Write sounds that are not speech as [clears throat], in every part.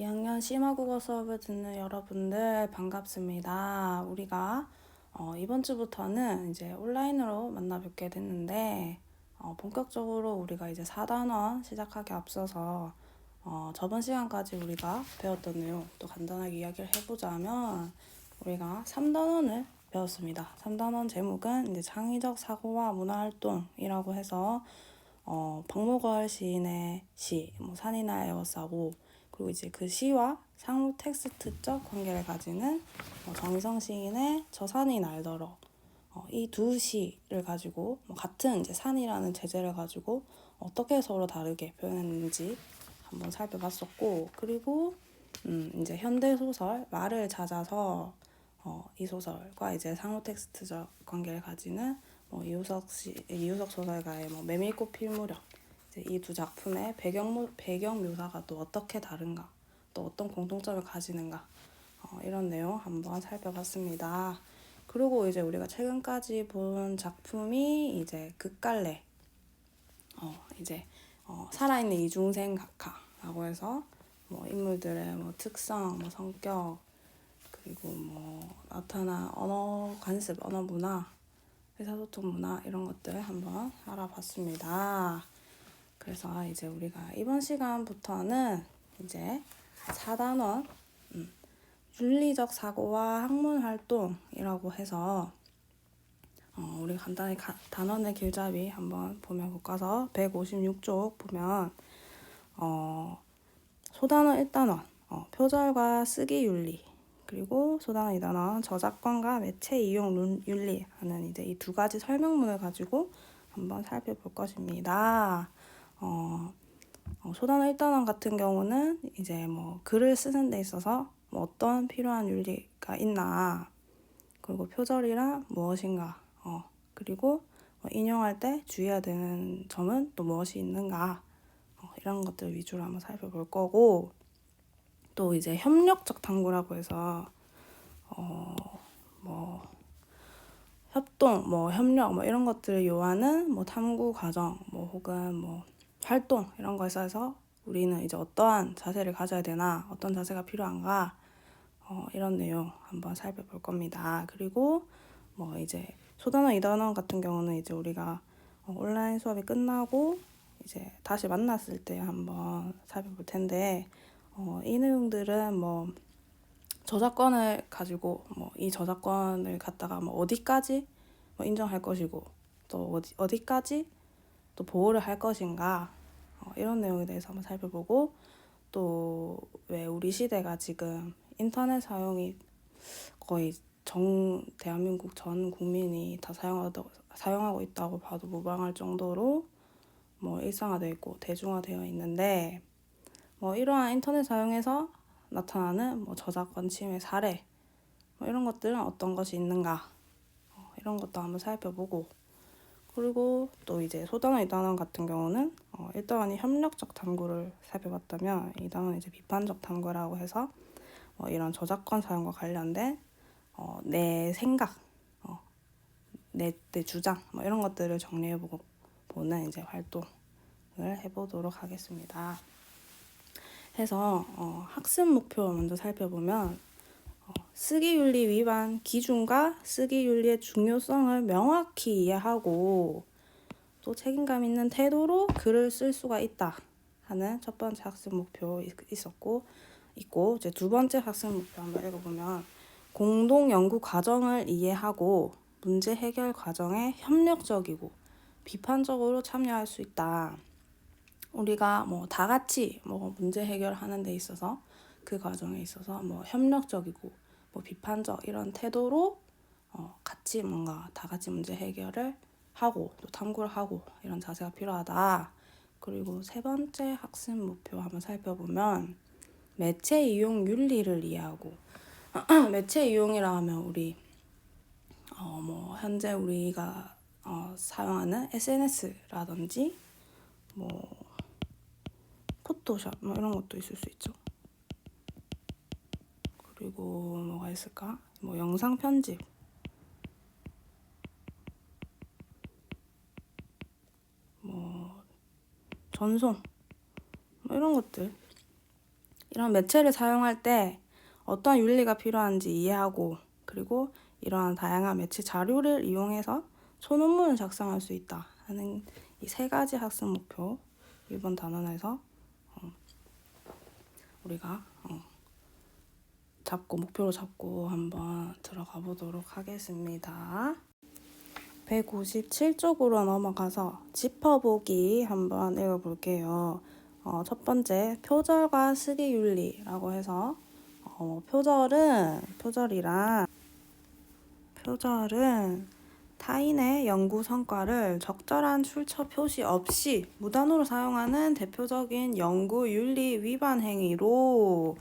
2학년 심화국어 수업을 듣는 여러분들 반갑습니다. 우리가 어, 이번 주부터는 이제 온라인으로 만나 뵙게 됐는데 어, 본격적으로 우리가 이제 4단원 시작하기 앞서서 어, 저번 시간까지 우리가 배웠던 내용 또 간단하게 이야기를 해보자면 우리가 3단원을 배웠습니다. 3단원 제목은 이제 창의적 사고와 문화활동이라고 해서 어, 박목월 시인의 시, 뭐 산이나 에워싸고 그리고 이제 그 시와 상호 텍스트적 관계를 가지는 어, 정희성 시인의 저 산이 날더러 어, 이두 시를 가지고 뭐 같은 이제 산이라는 제재를 가지고 어떻게 서로 다르게 표현했는지 한번 살펴봤었고 그리고 음, 이제 현대 소설 말을 찾아서 어, 이 소설과 이제 상호 텍스트적 관계를 가지는 뭐 이우석 씨 이우석 소설가의 뭐 메밀꽃 필 무렵 이 두 작품의 배경 모- 배경 묘사가 또 어떻게 다른가 또 어떤 공통점을 가지는가 어, 이런 내용 한번 살펴봤습니다. 그리고 이제 우리가 최근까지 본 작품이 이제 극갈래 어 이제 어, 살아있는 이중생 각하라고 해서 뭐 인물들의 뭐 특성, 뭐 성격 그리고 뭐 나타나 언어 관습, 언어 문화, 의사소통 문화 이런 것들 한번 알아봤습니다. 그래서 이제 우리가 이번 시간부터는 이제 4단원 음, 윤리적 사고와 학문 활동이라고 해서 어, 우리 간단히 가, 단원의 길잡이 한번 보면 교과서 156쪽 보면 어, 소단원 1단원 어, 표절과 쓰기 윤리 그리고 소단원 2단원 저작권과 매체 이용 룬- 윤리 하는 이제 이 두 가지 설명문을 가지고 한번 살펴볼 것입니다. 어, 어, 소단원 1단원 같은 경우는 이제 뭐 글을 쓰는 데 있어서 뭐 어떤 필요한 윤리가 있나 그리고 표절이란 무엇인가 어, 그리고 뭐 인용할 때 주의해야 되는 점은 또 무엇이 있는가 어, 이런 것들 위주로 한번 살펴볼 거고 또 이제 협력적 탐구라고 해서 어, 뭐 협동, 뭐 협력, 뭐 이런 것들을 요하는 뭐 탐구 과정, 뭐 혹은 뭐 활동 이런 거에 있어서 우리는 이제 어떠한 자세를 가져야 되나, 어떤 자세가 필요한가, 어, 이런 내용 한번 살펴볼 겁니다. 그리고 뭐 이제 소단원, 이단원 같은 경우는 이제 우리가 어, 온라인 수업이 끝나고 이제 다시 만났을 때 한번 살펴볼 텐데 어, 이 내용들은 뭐 저작권을 가지고 뭐 이 저작권을 갖다가 뭐 어디까지 뭐 인정할 것이고 또 어디 어디까지 또 보호를 할 것인가? 어, 이런 내용에 대해서 한번 살펴보고 또 왜 우리 시대가 지금 인터넷 사용이 거의 전 대한민국 전 국민이 다 사용하다, 사용하고 있다고 봐도 무방할 정도로 뭐 일상화되어 있고 대중화되어 있는데 뭐 이러한 인터넷 사용에서 나타나는 뭐 저작권 침해 사례 뭐 이런 것들은 어떤 것이 있는가? 어, 이런 것도 한번 살펴보고 그리고 또 이제 소단원 이단원 같은 경우는 어, 1단원이 협력적 탐구를 살펴봤다면 2단원은 이제 비판적 탐구라고 해서 어, 이런 저작권 사용과 관련된 어, 내 생각, 어, 내, 내 주장 뭐 이런 것들을 정리해보고 보는 이제 활동을 해보도록 하겠습니다. 해서 어, 학습 목표 먼저 살펴보면 어, 쓰기 윤리 위반 기준과 쓰기 윤리의 중요성을 명확히 이해하고 또 책임감 있는 태도로 글을 쓸 수가 있다 하는 첫 번째 학습 목표 있- 있었고 있고 이제 두 번째 학습 목표 한번 읽어보면 공동 연구 과정을 이해하고 문제 해결 과정에 협력적이고 비판적으로 참여할 수 있다. 우리가 뭐 다 같이 뭐 문제 해결하는 데 있어서 그 과정에 있어서 뭐 협력적이고 뭐 비판적 이런 태도로 어 같이 뭔가 다 같이 문제 해결을 하고 또 탐구를 하고 이런 자세가 필요하다. 그리고 세 번째 학습 목표 한번 살펴보면 매체 이용 윤리를 이해하고 [clears throat] 매체 이용이라 하면 우리 어 뭐 현재 우리가 어 사용하는 SNS라든지 뭐 포토샵 뭐 이런 것도 있을 수 있죠. 그리고 뭐가 있을까? 뭐 영상 편집, 뭐 전송. 뭐 이런 것들. 이런 매체를 사용할 때 어떤 윤리가 필요한지 이해하고 그리고 이러한 다양한 매체 자료를 이용해서 소논문을 작성할 수 있다 하는 이 세 가지 학습 목표. 1번 단원에서 어, 우리가 어, 잡고 목표로 잡고 한번 들어가 보도록 하겠습니다. 157쪽으로 넘어가서 짚어보기 한번 읽어볼게요. 어, 첫 번째 표절과 쓰기 윤리라고 해서 어, 표절은 표절이란 표절은 타인의 연구 성과를 적절한 출처 표시 없이 무단으로 사용하는 대표적인 연구 윤리 위반 행위로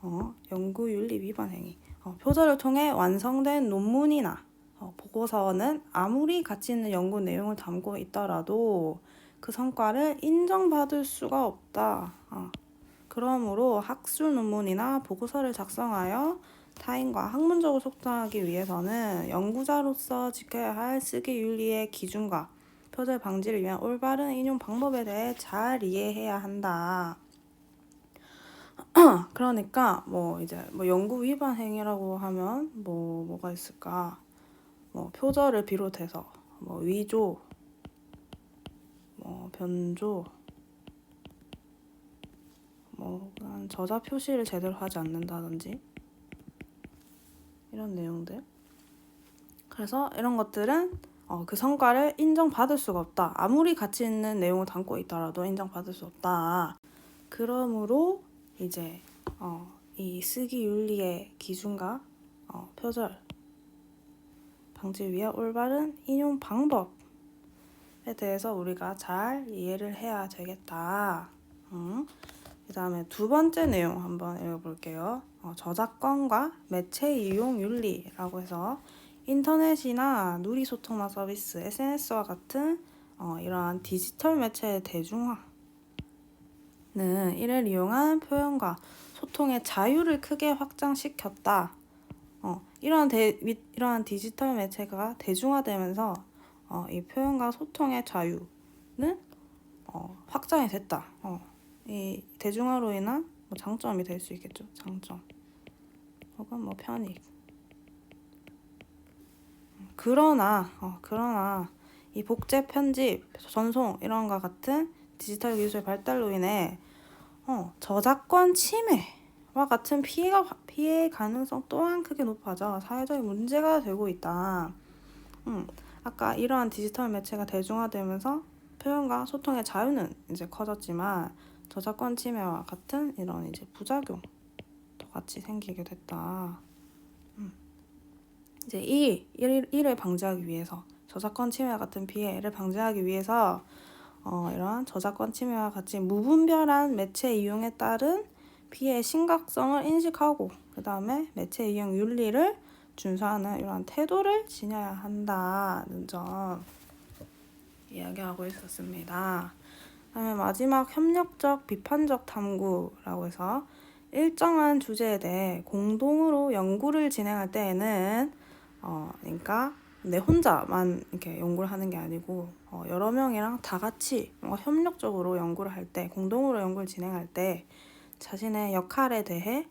어, 연구 윤리 위반 행위 어, 표절을 통해 완성된 논문이나 어, 보고서는 아무리 가치 있는 연구 내용을 담고 있더라도 그 성과를 인정받을 수가 없다. 어, 그러므로 학술 논문이나 보고서를 작성하여 타인과 학문적으로 소통하기 위해서는 연구자로서 지켜야 할 쓰기 윤리의 기준과 표절 방지를 위한 올바른 인용 방법에 대해 잘 이해해야 한다. [clears throat] 그러니까 뭐 이제 뭐 연구 위반 행위라고 하면 뭐 뭐가 있을까? 뭐 표절을 비롯해서 뭐 위조, 뭐 변조, 뭐 저자 표시를 제대로 하지 않는다든지 이런 내용들. 그래서 이런 것들은 어, 그 성과를 인정받을 수가 없다. 아무리 가치 있는 내용을 담고 있더라도 인정받을 수 없다. 그러므로 이제 어, 이 쓰기 윤리의 기준과 어, 표절 방지 위한 올바른 인용 방법에 대해서 우리가 잘 이해를 해야 되겠다. 음. 그 다음에 두 번째 내용 한번 읽어볼게요. 어, 저작권과 매체 이용 윤리라고 해서 인터넷이나 누리 소통화 서비스, SNS와 같은 어, 이러한 디지털 매체의 대중화 는 이를 이용한 표현과 소통의 자유를 크게 확장시켰다. 어, 이러한, 대, 이러한 디지털 매체가 대중화되면서 어, 이 표현과 소통의 자유는 어, 확장이 됐다. 어, 이 대중화로 인한 뭐 장점이 될 수 있겠죠. 장점. 혹은 뭐 편익. 그러나 어, 그러나 이 복제 편집, 전송 이런 것 같은 디지털 기술 발달로 인해 어, 저작권 침해와 같은 피해가 피해 가능성 또한 크게 높아져 사회적인 문제가 되고 있다. 음, 아까 이러한 디지털 매체가 대중화되면서 표현과 소통의 자유는 이제 커졌지만 저작권 침해와 같은 이런 이제 부작용도 같이 생기게 됐다. 음. 이제 이 일, 이를 방지하기 위해서 저작권 침해와 같은 피해를 방지하기 위해서 어, 이러한 저작권 침해와 같이 무분별한 매체 이용에 따른 피해의 심각성을 인식하고 그 다음에 매체 이용 윤리를 준수하는 이러한 태도를 지녀야 한다는 점 이야기하고 있었습니다. 그다음에 마지막 협력적 비판적 탐구라고 해서 일정한 주제에 대해 공동으로 연구를 진행할 때에는 어 그러니까 내 혼자만 이렇게 연구를 하는 게 아니고 어, 여러 명이랑 다 같이 뭔가 협력적으로 연구를 할 때 공동으로 연구를 진행할 때 자신의 역할에 대해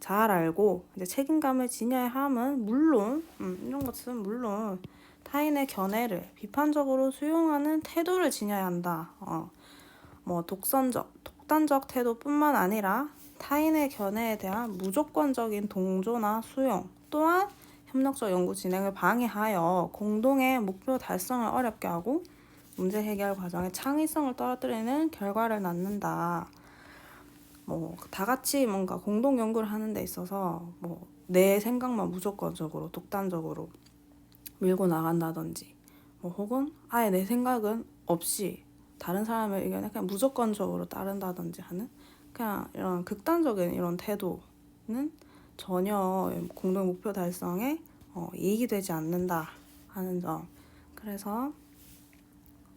잘 알고 이제 책임감을 지녀야 함은 물론 음, 이런 것은 물론 타인의 견해를 비판적으로 수용하는 태도를 지녀야 한다. 어, 뭐 독선적, 독단적 태도뿐만 아니라 타인의 견해에 대한 무조건적인 동조나 수용 또한 협력적 연구 진행을 방해하여 공동의 목표 달성을 어렵게 하고 문제 해결 과정의 창의성을 떨어뜨리는 결과를 낳는다. 뭐 다 같이 뭔가 공동 연구를 하는 데 있어서 뭐 내 생각만 무조건적으로 독단적으로 밀고 나간다든지 뭐 혹은 아예 내 생각은 없이 다른 사람의 의견에 그냥 무조건적으로 따른다든지 하는 그냥 이런 극단적인 이런 태도는 전혀 공동 목표 달성에 어, 이익이 되지 않는다 하는 점. 그래서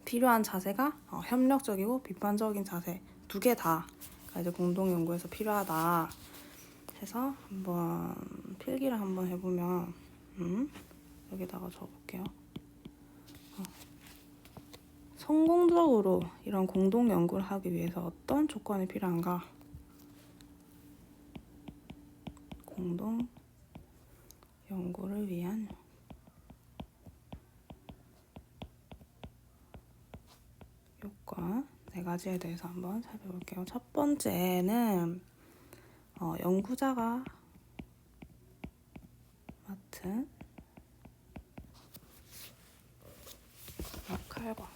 필요한 자세가 어, 협력적이고 비판적인 자세 두 개 다 이제 공동 연구에서 필요하다. 해서 한번 필기를 한번 해보면 음, 여기다가 적어볼게요. 성공적으로 이런 공동 연구를 하기 위해서 어떤 조건이 필요한가? 공동 연구를 위한 요건 네 가지에 대해서 한번 살펴볼게요. 첫 번째는 어, 연구자가 맡은 역할과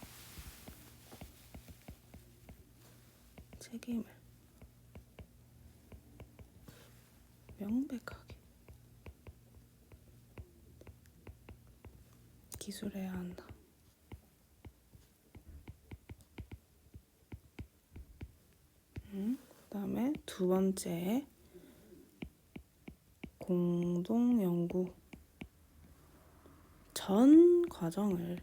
책임을 명백하게 기술해야 한다. 음, 그다음에 두 번째 공동 연구 전 과정을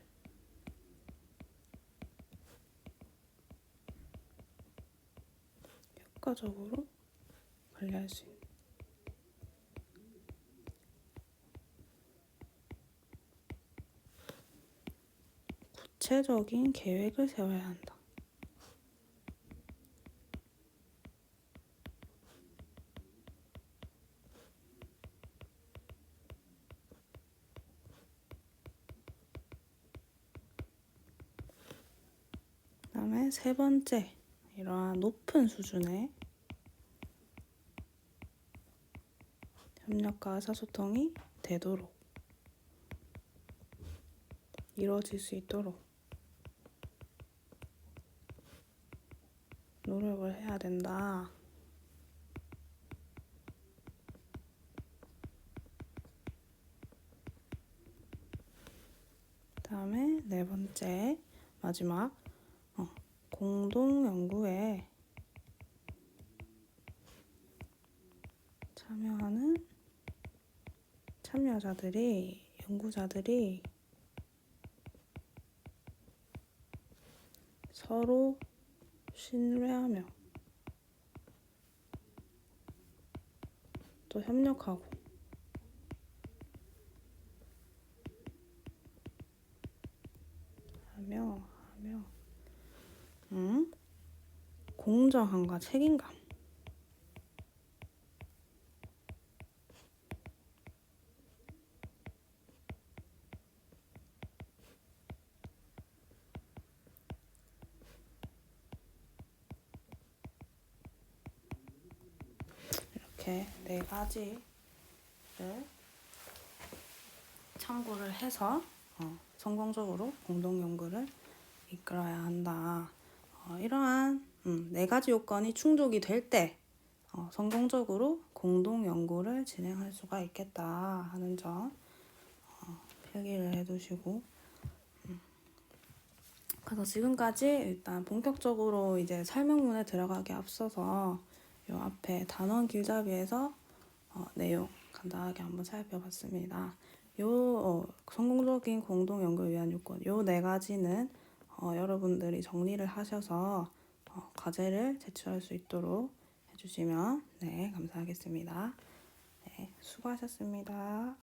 효과적으로 관리할 수 있는 구체적인 계획을 세워야 한다. 그 다음에 세 번째 이러한 높은 수준의 협력과 의사소통이 되도록 이루어질 수 있도록 노력을 해야 된다. 다음에 네 번째 마지막 어, 공동 연구에 참여하는 참여자들이 연구자들이 서로 신뢰하며 또 협력하고 하며 하며 음? 공정함과 책임감 이렇게 네 가지를 참고를 해서 어, 성공적으로 공동 연구를 이끌어야 한다. 어, 이러한 음, 네 가지 요건이 충족이 될때 어, 성공적으로 공동 연구를 진행할 수가 있겠다 하는 점 어, 필기를 해두시고 음. 그래서 지금까지 일단 본격적으로 이제 설명문에 들어가기 앞서서 요 앞에 단원 길잡이에서 어, 내용 간단하게 한번 살펴봤습니다. 요 어, 성공적인 공동 연구를 위한 요건 요 네 가지는 어, 여러분들이 정리를 하셔서 어, 과제를 제출할 수 있도록 해주시면 네 감사하겠습니다. 네 수고하셨습니다.